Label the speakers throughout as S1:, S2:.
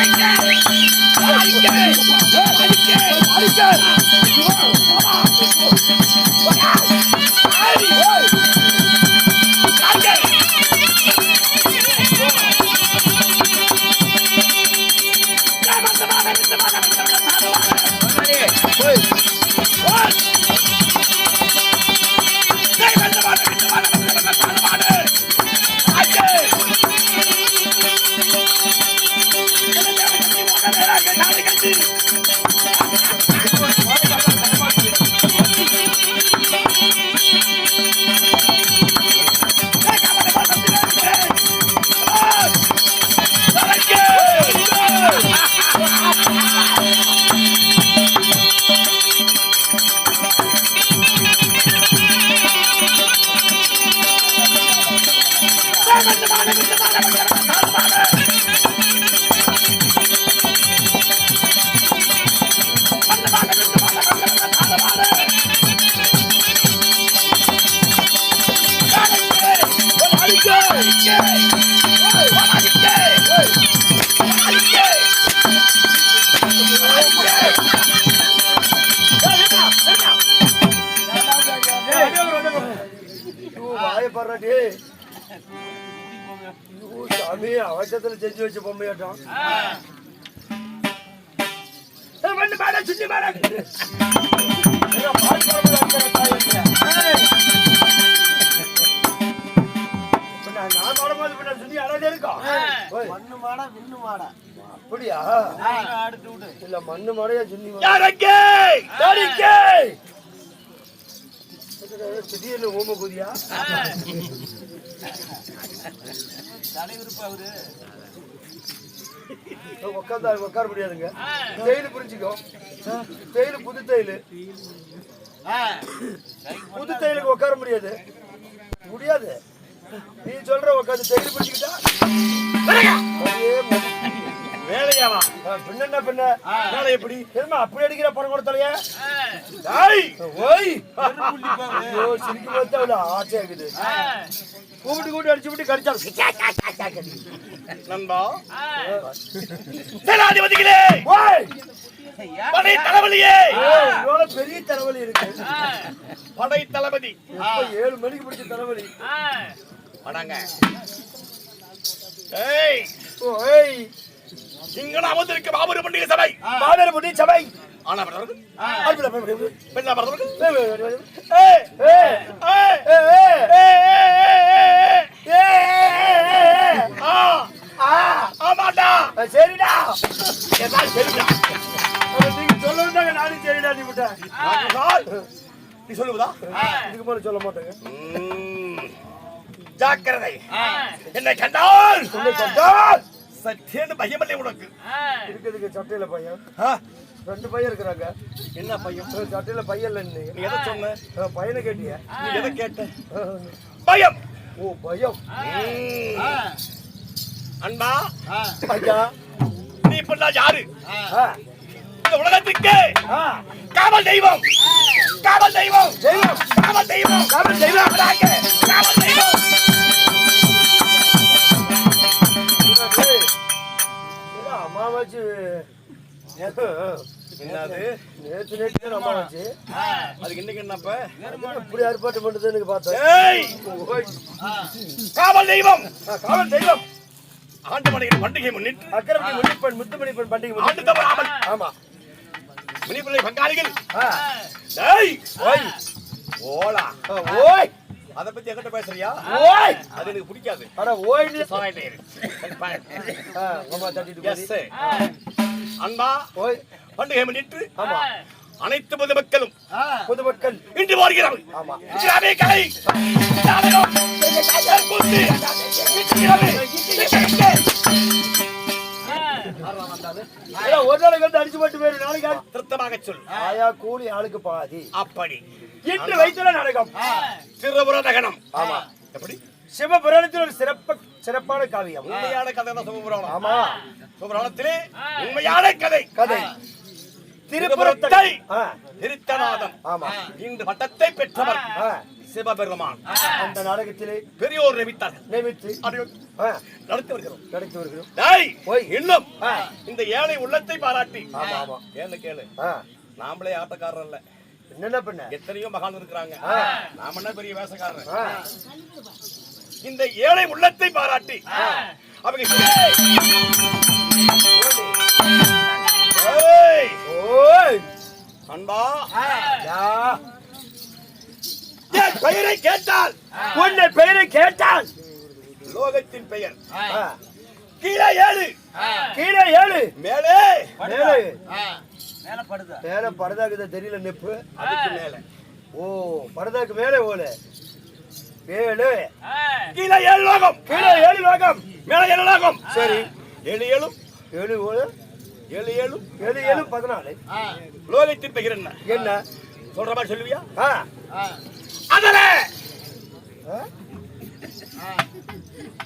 S1: வாயப்படுறாடி இருக்கும் ஓய்,
S2: மண்ணு மாடா விண்ணு மாடா
S1: அப்படியா? இல்ல மண்ணு மாடையா சுண்ணி திடீர்னு ஓம குதியா? உட்காந்தா உட்கார முடியாதுங்க. தேயிலு புரிஞ்சுக்கோ. தேயிலு புது தேயிலு. புது தேயிலுக்கு உட்கார முடியாது. முடியாது. நீ சொல்ற உட்காந்து தேயிலு மு-
S3: வேலையாவா?
S1: பின்ன பின்ன?
S3: வேலை எப்படி?
S1: திரும்ப அப்படி அடிக்கிற பணம் கொடுத்தலையா
S3: டேய்
S1: ஓய்! ஐயோ சிரிக்கும் போது அவ்வளோ ஆசையா இருக்குது. கூப்பிட்டு கூப்பிட்டு அடிச்சு விட்டு கடிச்சாலும்
S3: நண்பா. சேனாதிபதிகளே!
S1: ஓய்!
S3: படை
S1: பெரிய தலைவலி இருக்கு.
S3: படை தளபதி
S1: ஏழு மணிக்கு பிடிச்ச தலைவலி
S3: வணங்க ஏய்!
S1: ஓய்!
S3: இங்க அமர்ந்திருக்க மாபெரும் பண்டிகை சபை
S1: மாவேல முடி சபை
S3: ஆனா ஆமாடா
S1: சரிடா
S3: ஏதா சரிடா
S1: நீங்க சொல்லணும்தாங்க நானும் சரிடா நீ
S3: நீ சொல்லுவதா
S1: இதுக்கு மேல சொல்ல மாட்டேங்க
S3: ஜாக்கிரதை என்னை கண்டால்
S1: உன்னை கண்டால்
S3: சற்றேன்னு பயமில்லை உனக்கு.
S1: இருக்குதுக்கு சட்டையில பையன்.
S3: ஆ,
S1: ரெண்டு பையன் இருக்கிறாங்க.
S3: என்ன பையன்?
S1: சட்டையில பையன் இல்லை
S3: நீ. எதை சொன்ன?
S1: பையனை கேட்டிய?
S3: நீ எதை கேட்ட? பயம்.
S1: ஓ பயம்.
S3: அன்பா
S1: ஐயா
S3: நீ இப்ப யாரு?
S1: ஆ,
S3: இந்த உலகத்துக்கு.
S1: ஆ,
S3: காவல் தெய்வம். காவல் தெய்வம்.
S1: தெய்வம்.
S3: காவல் தெய்வம்.
S1: காவல் தெய்வம்.
S3: காவல் தெய்வம்.
S1: ஏதோ அம்மாவாச்சு
S3: என்னது?
S1: நேத்து நேற்று தான் அம்மாவாச்சு
S3: அதுக்கு இன்னைக்கு என்னப்ப?
S1: இப்படி ஏற்பாட்டு பண்ணுறது எனக்கு பார்த்தேன்.
S3: காவல் தெய்வம்!
S1: காவல் தெய்வம்!
S3: ஆண்டு மணியின் பண்டிகை முன்னிட்டு
S1: அக்கரமணி முனிப்பன் முத்துமணிப்பன் பண்டிகை முன்னிட்டு.
S3: ஆண்டு தவறாமல்.
S1: ஆமா.
S3: மணிப்பிள்ளை பங்காளிகள்.
S1: ஓய்.
S3: ஓலா.
S1: ஓய்.
S3: அத பத்தி என்கிட்ட பேசுறியா?
S1: ஓய்!
S3: அது எனக்கு பிடிக்காது.
S1: அட ஓய்னு.
S3: சாயிட்டே இரு. அன்பா
S1: ஓய்.
S3: பண்டிகை முன்னிட்டு
S1: ஆமா.
S3: அனைத்து பொதுமக்களும்
S1: பொதுமக்கள்
S3: இன்று வருகிறது
S1: ஆமா.
S3: இஸ்லாமிய கலை. இஸ்லாமிய
S1: ஏடா, ஒரு நாளைக்கு வந்து அடிச்சு போட்டு போயிரு. நாளைக்கு ஆ-
S3: திருத்தமாக சொல்.
S1: ஆயா கூலி ஆளுக்கு பாதி.
S3: அப்படி.
S1: இன்று வைத்துள்ள நாடகம்.
S3: திருபுர தகனம்.
S1: ஆமா.
S3: எப்படி?
S1: சிவபுராணத்தில் ஒரு சிறப்பு சிறப்பான காவியம்.
S3: உண்மையான கதை தான் சிவபுராணம்.
S1: ஆமா.
S3: சிவபுராணத்திலே உண்மையான கதை.
S1: கதை.
S3: திருப்புறத்தை திருத்தநாதன்.
S1: ஆமா.
S3: இன்று பட்டத்தை பெற்றவர் சிவபெருமான்.
S1: அந்த நாடகத்திலே
S3: பெரியோர் நிமித்தார்கள்.
S1: நியமித்து
S3: நடத்தி வருகிறோம்.
S1: கிடைத்து வருகிறோம்.
S3: டேய்
S1: போய்.
S3: இன்னும். இந்த ஏழை உள்ளத்தை பாராட்டி.
S1: ஆமா ஆமா.
S3: கேளு
S1: ஆ,
S3: நாமளே ஆட்டக்காரர் இல்ல
S1: என்னென்ன பண்ண?
S3: எத்தனையோ மகான் இருக்கிறாங்க. நாம என்ன பெரிய வேஷக்காரன்
S1: ஆ,
S3: இந்த ஏழை உள்ளத்தை பாராட்டி. அவங்க அன்பா. பெயரை கேட்டால்.
S1: உன்னை பெயரை கேட்டான்
S3: லோகத்தின் பெயர். கீழே ஏழு.
S1: கீழே ஏழு.
S3: மேலே.
S1: மேலே.
S2: மேல படுதா.
S1: மேல பரதாக்குத தெரியல நெப்பு.
S3: அதுக்கு மேல.
S1: ஓ பரதாக்கு மேலே ஓல. ஏழு
S3: கீழே ஏழு லோகம்.
S1: கீழே ஏழு லோகம்.
S3: மேலே ஏழு லோகம்.
S1: சரி.
S3: ஏழு ஏழும்.
S1: ஏழு ஓல
S3: ஏழு ஏழும்.
S1: ஏழு ஏழு பதினாலு.
S3: லோகத்தின் பெயர் என்ன?
S1: என்ன?
S3: சொல்ற மாதிரி சொல்லுவியா? அதல?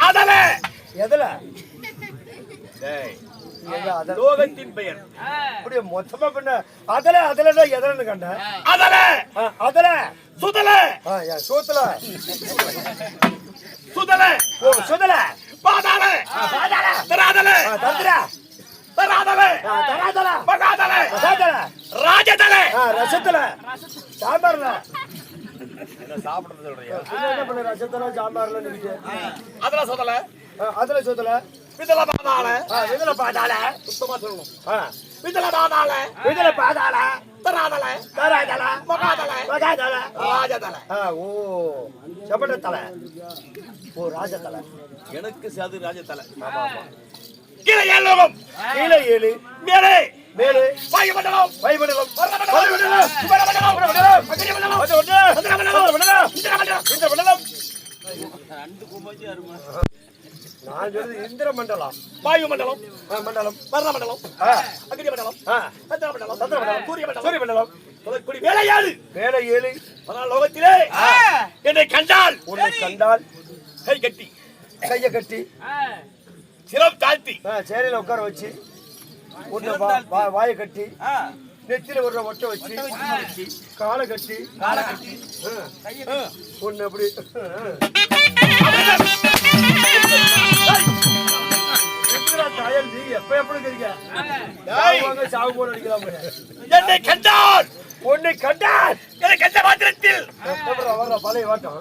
S3: அதல.
S1: எதுல?
S3: லோகத்தின் பெயர்.
S1: அப்படியே மொத்தமா பண்ண அதுல அதுல தான் எதுலன்னு கண்டேன்
S3: அதல.
S1: அதுல.
S3: சுதல.
S1: சூத்துல.
S3: சுதல.
S1: ஓ சுதல.
S3: பாதாள. தராதல.
S1: ஆ, தந்திரா.
S3: தராதல.
S1: தராதல.
S3: மகாதல.
S1: மசாதல
S3: ராஜதல.
S1: ரசத்துல. சாம்பார்ல.
S3: சாப்பிடுறது சொல்றியா
S1: என்ன பண்ண ரசத்துல சாம்பார்ல நினைச்சு
S3: அதல சுதல
S1: அதுல சுதல
S3: விதல பாதாள.
S1: இதுல பாதாள.
S3: சுத்தமா சொல்லணும்.
S1: ஆ,
S3: விதல பாதாள.
S1: இதுல பாதாள.
S3: தராதல.
S1: தராதல.
S3: மகாதல.
S1: மகாதல.
S3: ராஜதல.
S1: ஓ. செப்பட்ட தலை ஓ ராஜதலை.
S3: எனக்கு சது ராஜதல.
S1: ஆமா ஆமா
S3: கீழே ஏழு. மேலே.
S1: மேலே.
S3: வாயுமண்டலம்.
S1: வைமண்டலம்
S3: வரமண்டலம்,
S1: வைமண்டலம்
S3: சுபரமண்டலம், அக்னிமண்டலம்,
S1: மண்டலம்
S3: இந்திரமண்டலம்.
S1: இந்த மண்டலம்
S2: ரெண்டு கும்பச்சு அருமை
S1: நான் சொல்றது இந்திர மண்டலம்
S3: வாயுமண்டலம்.
S1: ஆ, மண்டலம்.
S3: வர்ணமண்டலம்
S1: ஆ,
S3: அக்னிமண்டலம்.
S1: ஆ,
S3: சந்திரமண்டலம்.
S1: சந்திரமண்டலம்.
S3: சூரியமண்டலம்.
S1: சூரிய மண்டலம்
S3: தொலைக்குடி வேலையாடு
S1: மேலே ஏழு.
S3: ஆனால் லோகத்திலே. என்னை கண்டால்.
S1: உன்னை கண்டால்.
S3: கை கட்டி
S1: கையை கட்டி.
S3: சிரம் தாழ்த்தி.
S1: சேரையில உட்கார வச்சு. வாயை கட்டி. நெத்தியில ஒரு ஒட்டை வச்சு காலை கட்டி.
S2: காலை கட்டி.
S1: உன்னை அப்படி நீ எப்ப எப்படி இருக்கீங்க சாவு போல அடிக்கிறாங்க
S3: என்னை கண்டால்
S1: உன்னை கண்டால்
S3: என்னை கண்ட மாத்திரத்தில்
S1: எப்படிடா வர்ற பழைய வாட்டம்.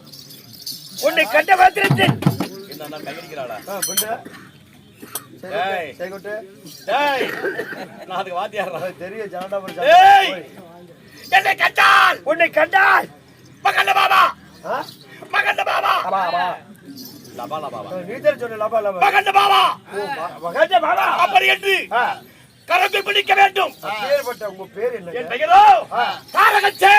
S1: உன்னை கண்ட மாத்திரத்தில்
S3: என்ன நான் கையடிக்கிறாளா
S1: ஆ, பின்ன.
S3: டேய்.
S1: செய்குட்டு.
S3: டேய் நான் அதுக்கு வாத்தியாடுறா
S1: அது தெரியும் ஜனடாபுரம்.
S3: என்னை கண்டால்.
S1: உன்னை கண்டால்.
S3: மகண்ட பாபா? மகண்ட பாபா.
S1: ஆமா.
S3: லபா லபாபா
S1: நீ தான் சொன்ன லபா லபா.
S3: மகண்ட பாபா.
S1: ஓ, ம- மகன்ட பாபா.
S3: அப்படி என்று கரத்தை பிடிக்க வேண்டும்.
S1: உங்க பேர் என்ன
S3: என் பெயரோ
S1: ஆ.
S3: தாரகச்சே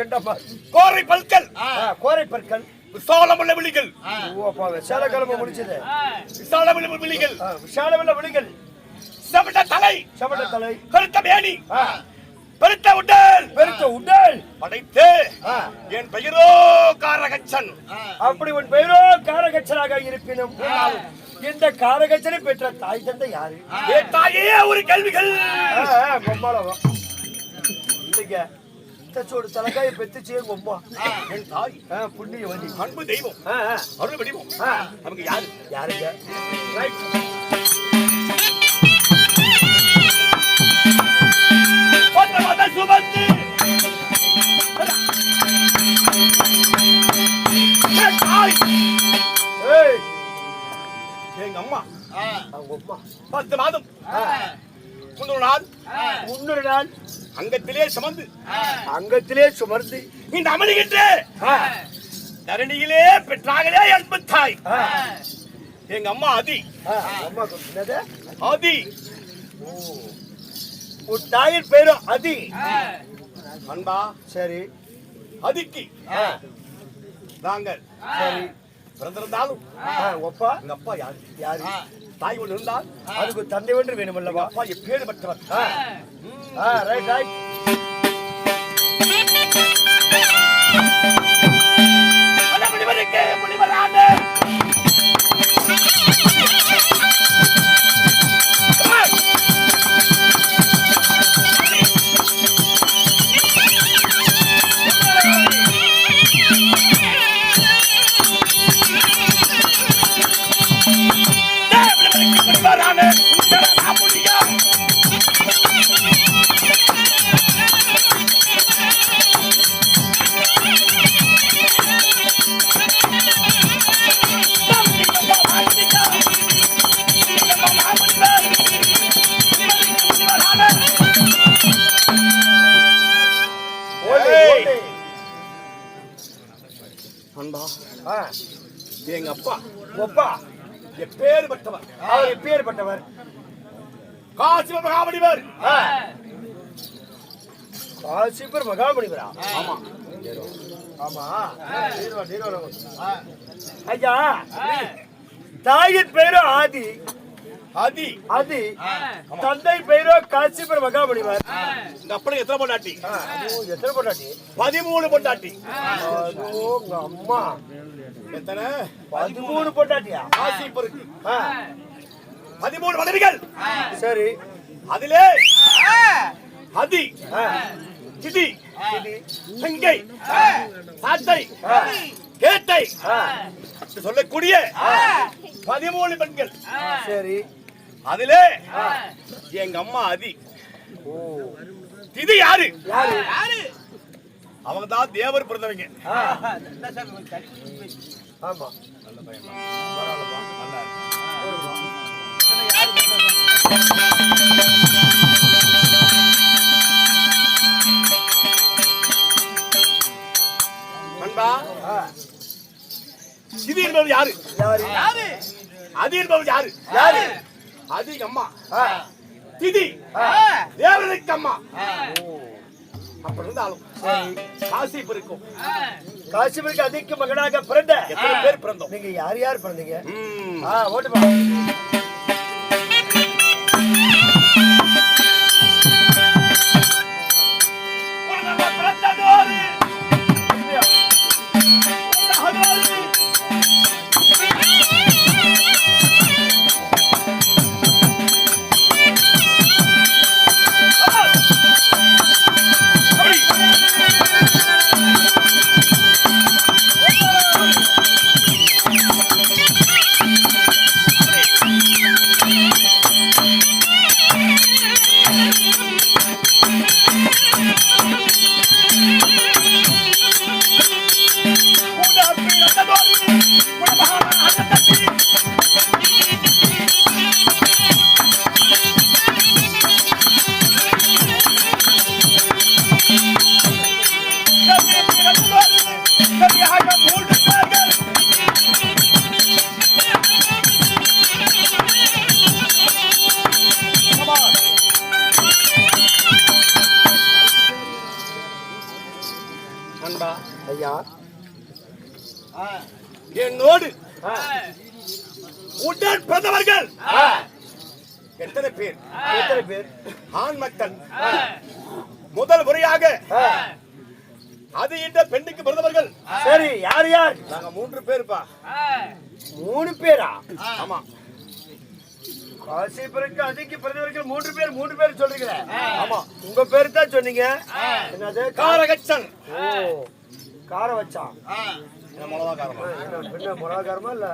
S1: அகண்டமா.
S3: கோரை பல்கள்
S1: ஆ, கோரை பற்கள்.
S3: விசாலமுள்ள விழிகள்.
S1: ஓ, அப்பா, விசால கிழமை முடிச்சது
S3: விசாலமுள்ள விழிகள்.
S1: விசாலமுள்ள விழிகள்.
S3: செவட்ட தலை.
S1: சமட்ட தலை.
S3: பெருத்த மேனி. பெருத்த உடல்.
S1: பெருத்த உடல்.
S3: படைத்து. என் பெயரோ காரகச்சன்.
S1: அப்படி உன் பெயரோ காரகச்சனாக இருப்பினும் இந்த காரகச்சனை பெற்ற தாய் தந்தை யாரு?
S3: என் தாயே ஒரு கேள்விகள்.
S1: கொம்மாளவா இல்லைங்க. தச்சோடு தலைக்காய எங்க அம்மா.
S3: என் தாய்.
S1: ஆ, புண்ணியவதி
S3: அன்பு தெய்வம். அருள் வடிவம். நமக்கு யாரு?
S1: யாருங்க?
S3: சுமந்து. எங்க அம்மா.
S1: அவங்க அம்மா.
S3: பத்து மாதம். முன்னூறு நாள்.
S1: முன்னொரு நாள்.
S3: அங்கத்திலே சுமந்து.
S1: அங்கத்திலே சுமர்ந்து
S3: இந்த அமளிகின்ற
S1: ஆ,
S3: தரணியிலே பெற்றாங்களே அன்பு தாய். எங்க அம்மா அதி.
S1: அம்மா
S3: அதி.
S1: உன் தாயின் பேரும் அதி.
S3: அன்பா
S1: சரி.
S3: அதிக்கு. நாங்கள்
S1: சரி.
S3: பிறந்திருந்தாலும்.
S1: ஆ, ஒப்பா.
S3: எங்க அப்பா யாரு?
S1: யாரு?
S3: தாய் ஒன்று இருந்தால்
S1: அதுக்கு தந்தை ஒன்று வேணுமல்லவா?
S3: அப்பா எப்பேடு பெற்றவர்
S1: ஆ, ரைட் ரைட்
S3: எங்க அப்பா
S1: ஒப்பா.
S3: எப்பேற்பட்டவர்
S1: எப்பேற்பட்டவர்
S3: காசி மகாமணிவர்.
S1: காசிபர் மகாமணிவரா
S3: ஆமா.
S1: ஆமா. ஐயா தாயின் பெயரோ ஆதி.
S3: ஆதி.
S1: ஆதி. தந்தை பெயரோ காசிபர் மகாமணிவர்
S3: எங்க அப்பனுக்கு எத்தனை பொண்டாட்டி?
S1: எத்தனை பொண்டாட்டி?
S3: பதிமூணு பொண்டாட்டி.
S1: அம்மா.
S3: எத்தனை?
S1: பதிமூணு பொண்டாட்டியா?
S3: காசி பொருக்கு
S1: ஆ,
S3: பதிமூணு மனைவிகள்.
S1: சரி.
S3: அதிலே அதி
S1: இது,
S3: தங்கை சாட்டை கேட்டை. சொல்லக்கூடிய பதிமூணு பெண்கள்.
S1: சரி.
S3: அதிலே எங்க அம்மா அதி.
S1: ஓ
S3: திதி யாரு?
S1: யாரு?
S3: அவங்க தான் தேவர் பிறந்தவங்க.
S1: ஆமா.
S3: அன்பா
S1: ஆ,
S3: திதி என்பவர் யாரு?
S1: யாரு?
S3: அதி என்பவர் யாரு?
S1: யாரு?
S3: அதி அம்மா
S1: ஆ,
S3: திதி
S1: ஆ,
S3: தேவனுக்கு அம்மா.
S1: ஓ,
S3: அப்படி இருந்தாலும் காசி பிறக்கும்.
S1: காசிபருக்கு அதிக மகனாக பிறந்த
S3: எத்தனை பேர் பிறந்தோம்?
S1: நீங்க யார் யார் பிறந்தீங்க? ஓட்டு
S3: என்னோடு உடன் பிறந்தவர்கள்.
S1: ஆ,
S3: எத்தனை பேர்?
S1: எத்தனை பேர்?
S3: ஆண் மக்கள். முதல் முறையாக அது இந்த பெண்ணுக்கு பிறந்தவர்கள்.
S1: சரி யார் யார்?
S3: நாங்க மூன்று பேருப்பா.
S1: மூணு பேரா?
S3: ஆமா.
S1: காசிபருக்கு அதிக பிறந்தவர்கள் மூன்று பேர் மூன்று பேர் சொல்றீங்க
S3: ஆமா.
S1: உங்க பேர் தான் சொன்னீங்க. என்னது?
S3: காரகச்சன்.
S1: ஓ. காரம் வச்சான்.
S3: என்ன மிளகா காரமா?
S1: இல்ல?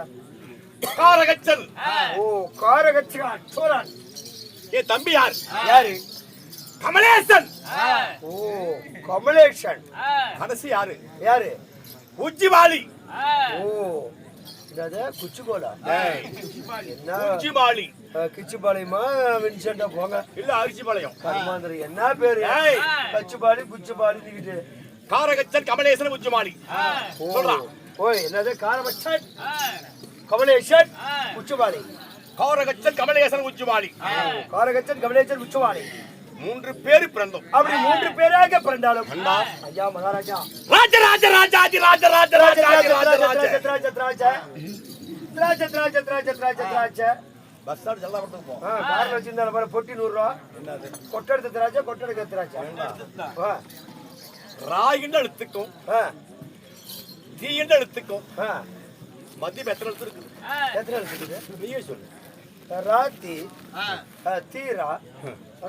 S3: காரகச்சன்
S1: ஓ காரகச்சிகா சோழன்
S3: என் தம்பி யார்?
S1: யாரு?
S3: கமலேசன்.
S1: ஓ கமலேஷன்
S3: கடைசி யாரு?
S1: யாரு?
S3: உச்சிவாளி
S1: ஓ என்னது குச்சிகோலா
S3: ஏய்,
S1: என்ன?
S3: உச்சிவாளி
S1: அஹ், கிச்சிபாளையமா வின்சென்டா போங்க.
S3: இல்ல அரிசிபாளையம்.
S1: கருமாந்திரி என்ன பேரு?
S3: ஏய்.
S1: கச்சிபாளி நீக்கிட்டு
S3: காரகச்சன் கமலேசன் உச்சிமாளி
S1: ஓ
S3: சொல்றான்.
S1: ஓய் என்னது காரமச்சன் கமலேஷன் குச்சிபாளி
S3: காரகச்சன் கமலேசன் உச்சிமாளி
S1: காரகச்சன் கமலேஷன் குச்சிபாளி
S3: மூன்று பேரு பிறந்தோம்
S1: அப்படி மூன்று பேராக பிறந்தாலும். ஐயா மகாராஜா
S3: ராஜ ராஜ ராஜாதி ராஜ ராஜ
S1: திராட்சை,
S3: ராஜாதி
S1: திராட்சை,
S3: ராஜ ராஜ
S1: திராட்சை, திராட்சை, திராட்சை. திராட்சை, திராட்சை, திராட்சை.
S3: பஸ் ஸ்டாண்ட் செல்லா படத்துக்கு போ
S1: பாரு, பொட்டி நூறு ரூபா
S3: என்னது
S1: கொட்டெடுத்த திராட்சை கொட்டெடுக்க திராட்சை ஆ,
S3: ராயின்ற எழுத்துக்கும்
S1: ஆ,
S3: தீயின்ற எழுத்துக்கும்
S1: ஆ.
S3: மத்தியம் எத்தனை எழுத்து இருக்குது?
S1: எத்தனை இருக்குது?
S3: நீயே சொல்லு.
S1: ராத்தி தீரா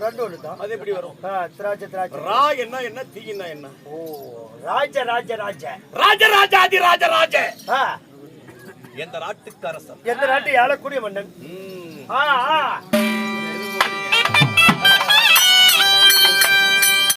S1: ரெண்டு ஒன்று தான்.
S3: அது எப்படி வரும்?
S1: ஆ, திராட்சை திராட்சை.
S3: ரா என்ன என்ன தீயின்னா என்ன?
S1: ஓ ராஜ ராஜ ராஜ.
S3: ராஜ ராஜ ராஜ
S1: ஆ,
S3: எந்த நாட்டுக்கு அரசன்
S1: எந்த நாட்டை ஆளக்கூடிய மன்னன்?
S3: ம்.
S1: ஆ, ஆ.